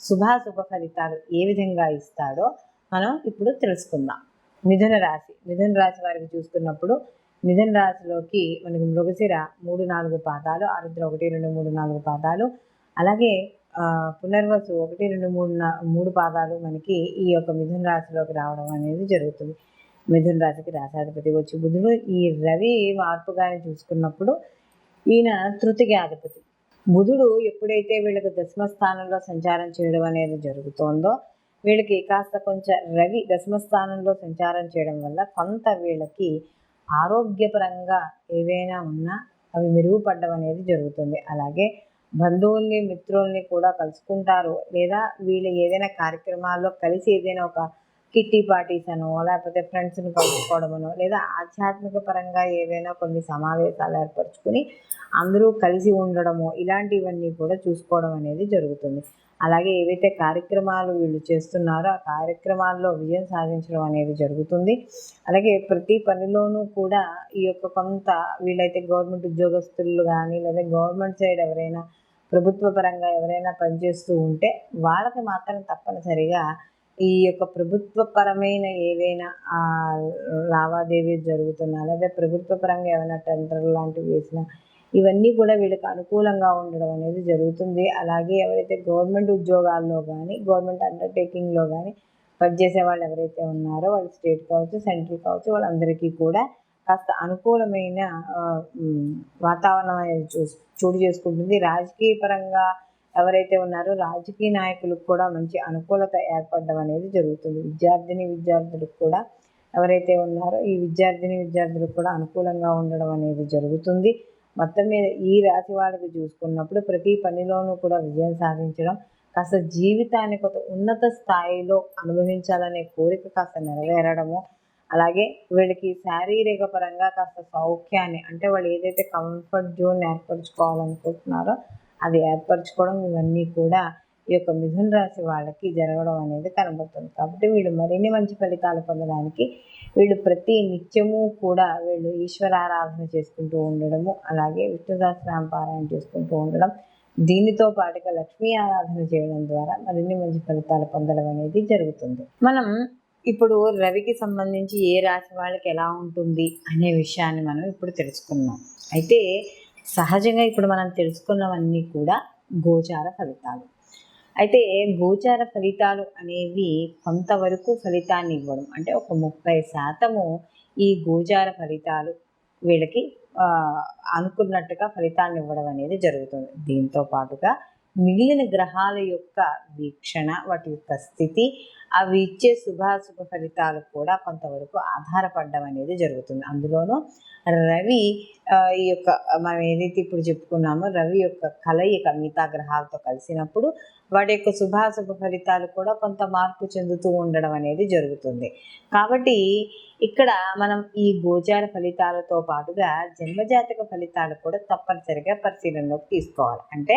శుభాశుభ ఫలితాలు ఏ విధంగా ఇస్తాడో మనం ఇప్పుడు తెలుసుకుందాం. మిథున రాశి. మిథున రాశి వారికి చూసుకున్నప్పుడు మిథున రాశిలోకి మనకి మృగశిర మూడు నాలుగు పాదాలు ఆరుద్ర ఒకటి రెండు మూడు నాలుగు పాదాలు. అలాగే పునర్వసు ఒకటి రెండు మూడు మూడు పాదాలు మనకి ఈ యొక్క మిథున రాశిలోకి రావడం అనేది జరుగుతుంది. మిథున రాశికి రాశాధిపతి వచ్చి బుధుడు. ఈ రవి మార్పుగానే చూసుకున్నప్పుడు ఈయన తృతికి అధిపతి బుధుడు ఎప్పుడైతే వీళ్ళకి దశమ స్థానంలో సంచారం చేయడం అనేది జరుగుతోందో వీళ్ళకి కాస్త కొంచెం రవి దశమ స్థానంలో సంచారం చేయడం వల్ల కొంత వీళ్ళకి ఆరోగ్యపరంగా ఏవైనా ఉన్నా అవి మెరుగుపడడం అనేది జరుగుతుంది. అలాగే బంధువుల్ని మిత్రుల్ని కూడా కలుసుకుంటారు. లేదా వీళ్ళు ఏదైనా కార్యక్రమాల్లో కలిసి ఏదైనా ఒక కిట్టి పార్టీస్ అనో లేకపోతే ఫ్రెండ్స్ని కలుసుకోవడమనో లేదా ఆధ్యాత్మిక పరంగా ఏవైనా కొన్ని సమావేశాలు ఏర్పరచుకుని అందరూ కలిసి ఉండడము ఇలాంటివన్నీ కూడా చూసుకోవడం అనేది జరుగుతుంది. అలాగే ఏవైతే కార్యక్రమాలు వీళ్ళు చేస్తున్నారో ఆ కార్యక్రమాల్లో విజయం సాధించడం అనేది జరుగుతుంది. అలాగే ప్రతి పనిలోనూ కూడా ఈ యొక్క కొంత వీళ్ళైతే గవర్నమెంట్ ఉద్యోగస్తులు కానీ లేదా గవర్నమెంట్ సైడ్ ఎవరైనా ప్రభుత్వ పరంగా ఎవరైనా పనిచేస్తూ ఉంటే వాళ్ళకి మాత్రం తప్పనిసరిగా ఈ యొక్క ప్రభుత్వపరమైన ఏవైనా లావాదేవీలు జరుగుతున్నా లేదా ప్రభుత్వ పరంగా ఏమైనా టెండర్ లాంటివి వేసినా ఇవన్నీ కూడా వీళ్ళకి అనుకూలంగా ఉండడం అనేది జరుగుతుంది. అలాగే ఎవరైతే గవర్నమెంట్ ఉద్యోగాల్లో కానీ గవర్నమెంట్ అండర్టేకింగ్లో కానీ పనిచేసే వాళ్ళు ఎవరైతే ఉన్నారో వాళ్ళు స్టేట్ కావచ్చు సెంట్రల్ కావచ్చు వాళ్ళందరికీ కూడా కాస్త అనుకూలమైన వాతావరణం అనేది చూ చోటు చేసుకుంటుంది. రాజకీయ పరంగా ఎవరైతే ఉన్నారో రాజకీయ నాయకులకు కూడా మంచి అనుకూలత ఏర్పడడం అనేది జరుగుతుంది. విద్యార్థిని విద్యార్థులకు కూడా ఎవరైతే ఉన్నారో ఈ విద్యార్థిని విద్యార్థులకు కూడా అనుకూలంగా ఉండడం అనేది జరుగుతుంది. మొత్తం మీద ఈ రాశి వాళ్ళకి చూసుకున్నప్పుడు ప్రతి పనిలోనూ కూడా విజయం సాధించడం కాస్త జీవితాన్ని కొంత ఉన్నత స్థాయిలో అనుభవించాలనే కోరిక కాస్త నెరవేరడము అలాగే వీళ్ళకి శారీరక పరంగా కాస్త సౌఖ్యాన్ని అంటే వాళ్ళు ఏదైతే కంఫర్ట్ జోన్ ఏర్పరచుకోవాలనుకుంటున్నారో అది ఏర్పరచుకోవడం ఇవన్నీ కూడా ఈ యొక్క మిథున రాశి వాళ్ళకి జరగడం అనేది కనబడుతుంది. కాబట్టి వీళ్ళు మరిన్ని మంచి ఫలితాలు పొందడానికి వీళ్ళు ప్రతి నిత్యము కూడా వీళ్ళు ఈశ్వర ఆరాధన చేసుకుంటూ ఉండడము అలాగే విష్ణు సహస్రనామ పారాయణ చేసుకుంటూ ఉండడం దీనితో పాటుగా లక్ష్మీ ఆరాధన చేయడం ద్వారా మరిన్ని మంచి ఫలితాలు పొందడం అనేది జరుగుతుంది. మనం ఇప్పుడు రవికి సంబంధించి ఏ రాశి వాళ్ళకి ఎలా ఉంటుంది అనే విషయాన్ని మనం ఇప్పుడు తెలుసుకున్నాం అయితే సహజంగా ఇప్పుడు మనం తెలుసుకున్నవన్నీ కూడా గోచార ఫలితాలు. అయితే గోచార ఫలితాలు అనేవి కొంతవరకు ఫలితాన్ని ఇవ్వడం. అంటే ఒక ముప్పై శాతము ఈ గోచార ఫలితాలు వీళ్ళకి అనుకున్నట్టుగా ఫలితాన్ని ఇవ్వడం అనేది జరుగుతుంది. దీంతో పాటుగా మిగిలిన గ్రహాల యొక్క వీక్షణ వాటి యొక్క స్థితి అవి ఇచ్చే శుభాశుభ ఫలితాలు కూడా కొంతవరకు ఆధారపడడం అనేది జరుగుతుంది. అందులోనూ రవి ఈ యొక్క మనం ఏదైతే ఇప్పుడు చెప్పుకున్నామో రవి యొక్క కలయిక మిగతా గ్రహాలతో కలిసినప్పుడు వాటి యొక్క శుభాశుభ ఫలితాలు కూడా కొంత మార్పు చెందుతూ ఉండడం అనేది జరుగుతుంది. కాబట్టి ఇక్కడ మనం ఈ గోచార ఫలితాలతో పాటుగా జన్మజాతక ఫలితాలు కూడా తప్పనిసరిగా పరిశీలనలోకి తీసుకోవాలి. అంటే